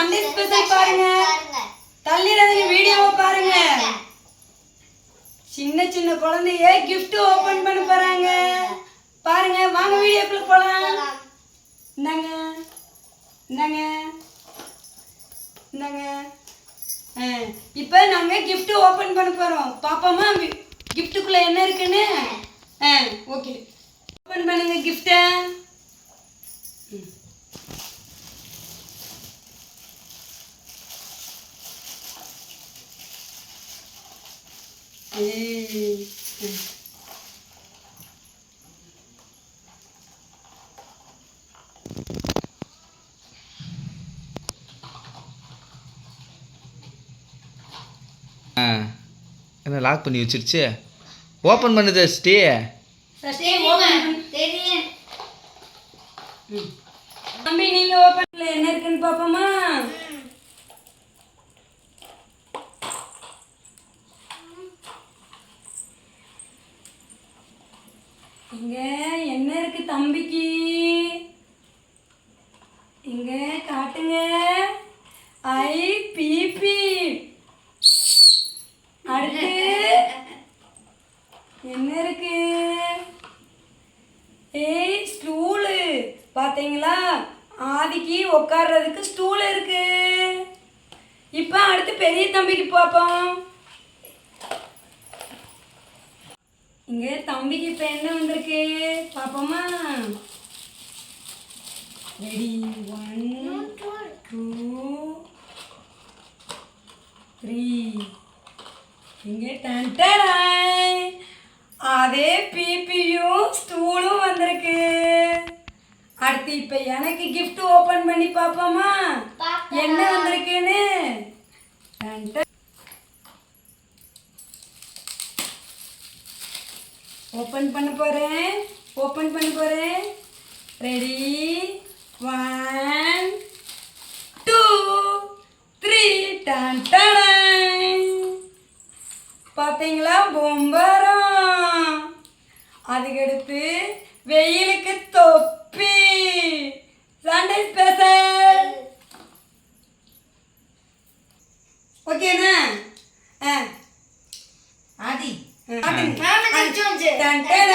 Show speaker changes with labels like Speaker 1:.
Speaker 1: Sunday special பாருங்க. தள்ளிடாதீங்க வீடியோவை பாருங்க. சின்ன சின்ன குழந்தைய கிஃப்ட் ஓபன் பண்ண போறாங்க. பாருங்க வாங்க வீடியோக்குள்ள போலாம். இந்தாங்க இந்தாங்க இந்தாங்க. ஆ, இப்போ நாங்க கிஃப்ட் ஓபன் பண்ண போறோம். பாப்பாமா கிஃப்ட்டுக்குள்ளே என்ன இருக்குன்னு? ஆ ஓகே ஓபன் பண்ணுங்க கிஃப்ட்டை ஏய் ம்.
Speaker 2: ஆ என்ன லாக் பண்ணி வச்சிருச்சு? ஓப்பன் பண்ணுது ஸ்டே
Speaker 1: சஷ்டி ஓபன்
Speaker 3: தெரியும்.
Speaker 1: தம்பி நீங்க ஓபன்ல என்ன இருக்குன்னு பாப்போமா இங்க என்ன இருக்கு தம்பிக்கு? இங்க காட்டுங்க. ஐ பிபி அடுத்து என்ன இருக்கு? ஏய் ஸ்டூலு. பார்த்தீங்களா ஆதிக்கு உட்கார்றதுக்கு ஸ்டூல் இருக்கு. இப்போ அடுத்து பெரிய தம்பிக்கு பார்ப்போம் இங்க தம்பிக்கு இப்போ என்ன வந்திருக்கு? பார்ப்போமா ரெடி ஒன் டூ த்ரீ இங்க டன்டடாய் அதே பிபியும் ஸ்டூலும் வந்திருக்கு. அடுத்து இப்ப எனக்கு gift ஓபன் பண்ணி பாப்போமா. என்ன வந்திருக்குன்னு? ஓப்பன் பண்ண போகிறேன் ஓப்பன் பண்ண போகிறேன் ready one two three done பார்த்தீங்களா பொம்பரம். அதுக்கடுத்து வெயிலுக்கு தொப்பி. சண்டே ஸ்பெஷல் ஓகேண்ணா ஆ
Speaker 3: ஆதி